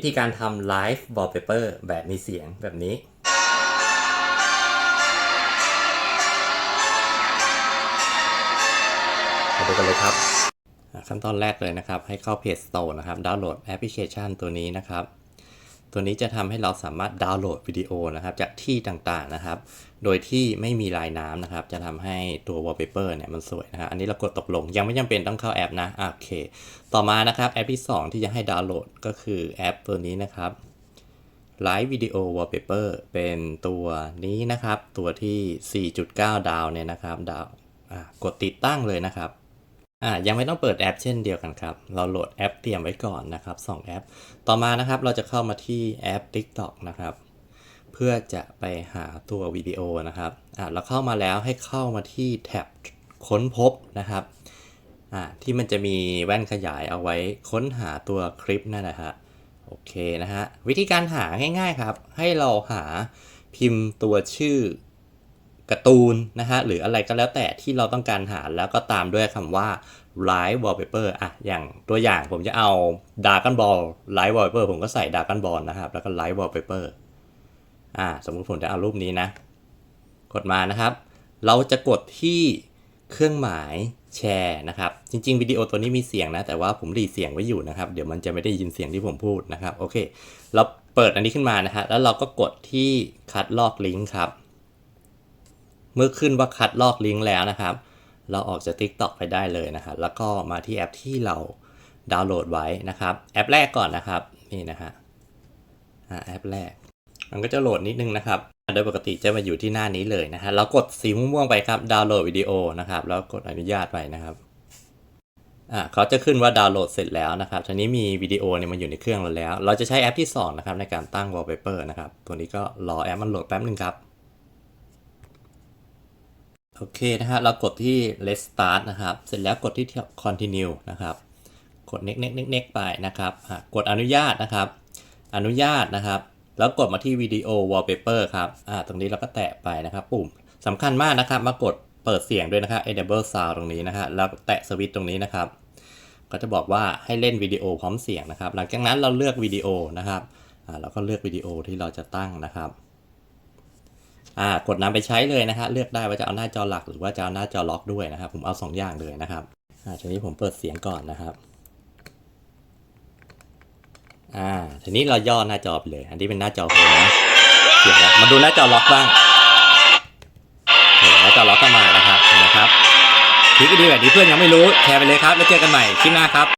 วิธีการทำไลฟ์ wallpaper แบบมีเสียงแบบนี้ มาดูกันเลยครับขั้นตอนแรกเลยนะครับ ให้เข้าเพจ Store นะครับ ดาวน์โหลดแอปพลิเคชันตัวนี้นะครับ ตัวนี้จะทำให้เราสามารถดาวน์โหลดวิดีโอนะครับจากที่ต่างๆนะครับ โดยที่ไม่มีลายน้ำนะครับ จะทำให้ตัว wallpaper เนี่ยมันสวยนะครับ อันนี้เรากดตกลง ยังไม่จำเป็นต้องเข้าแอปนะ โอเค ต่อมานะครับแอปที่ 2 ที่จะให้ดาวน์โหลดก็คือแอปตัวนี้นะครับ Live Video Wallpaper เป็นตัวนี้นะครับ ตัวที่ 4.9 ดาวเนี่ยนะครับ ดาวกดติดตั้งเลยนะครับ อ่ายังไม่ต้องเปิดแอปเช่นเดียวกันครับ เราโหลดแอปเตรียมไว้ก่อนนะครับ 2 แอป ต่อมานะครับเราจะเข้ามาที่แอป TikTok นะครับ เพื่อจะไปหาตัววิดีโอนะครับอ่าเราเข้ามาแล้วให้เข้ามาที่แท็บค้นพบนะครับอ่าที่มันจะมีแว่นขยายเอาไว้ค้นหาตัวคลิปนั่นแหละฮะโอเคนะฮะวิธีการหาง่ายๆครับ ให้เราหาพิมพ์ตัวชื่อ การ์ตูนนะฮะหรืออะไรก็แล้วแต่ที่เราต้องการหาแล้วก็ตามด้วยคำว่า live wallpaper อะอย่างตัวอย่างผมจะเอา Dragon Ball live wallpaper ผมก็ใส่ Dragon Ball นะครับแล้วก็ live wallpaper อ่าสมมุติผมจะเอารูปนี้นะ กดมานะครับ เราจะกดที่เครื่องหมายแชร์นะครับ จริง ๆ วิดีโอตัวนี้มีเสียงนะ แต่ว่าผมรีเสียงไว้อยู่นะครับ เดี๋ยวมันจะไม่ได้ยินเสียงที่ผมพูดนะครับ โอเค เราเปิดอันนี้ขึ้นมานะฮะ แล้วเราก็กดที่คัดลอกลิงก์ครับ เมื่อขึ้นว่าคัดลอกลิงก์แล้วนะครับ เราออกจาก TikTok ไปได้เลยนะครับแล้วก็มาที่แอปที่เราดาวน์โหลดไว้นะครับ แอปแรกก่อนนะครับนี่นะฮะแอปแรก มันก็จะโหลดนิดนึงนะครับ โดยปกติจะมาอยู่ที่หน้านี้เลยนะฮะเรากดสีม่วงๆไปครับดาวน์โหลดวิดีโอนะครับ แล้วกดอนุญาตไปนะครับอ่าเขาจะขึ้นว่าดาวน์โหลดเสร็จแล้วนะครับทีนี้มีวิดีโอเนี่ยมันอยู่ในเครื่องเราแล้ว เราจะใช้แอปที่ 2 นะครับในการตั้ง wallpaper นะครับ ตัวนี้ก็รอแอปมันโหลดแป๊บนึงครับ โอเคนะฮะเรากดที่ let's start นะครับ เสร็จแล้วกดที่ continue นะครับ กด next next next next ไปนะครับ กดอนุญาตนะครับ อนุญาตนะครับ แล้วกดมาที่วิดีโอ wallpaper ครับอ่าตรงนี้เราก็แตะไปนะครับ ปุ่มสำคัญมากนะครับ มากดเปิดเสียงด้วยนะครับ enable sound ตรงนี้นะฮะแล้วแตะสวิตช์ตรงนี้นะครับ ก็จะบอกว่าให้เล่นวิดีโอพร้อมเสียงนะครับ หลังจากนั้นเราเลือกวิดีโอนะครับอ่าเราก็เลือกวิดีโอที่เราจะตั้งนะครับ กดนำไปใช้เลยนะฮะเลือกได้ว่าจะเอาหน้าจอหลักหรือว่าจะเอาหน้าจอล็อกด้วยนะครับ ผมเอาสองอย่างเลยนะครับอ่าทีนี้ผมเปิดเสียงก่อนนะครับอ่าทีนี้เราย่อหน้าจอไปเลย อันนี้เป็นหน้าจอโฮมนะเสียงแล้วมาดูหน้าจอล็อกบ้างหนหน้าจอล็อกก็มาแล้วครับนไหมครับทริคดีแบบนี้เพื่อนยังไม่รู้แชร์ไปเลยครับ แล้วเจอกันใหม่คลิปหน้าครับ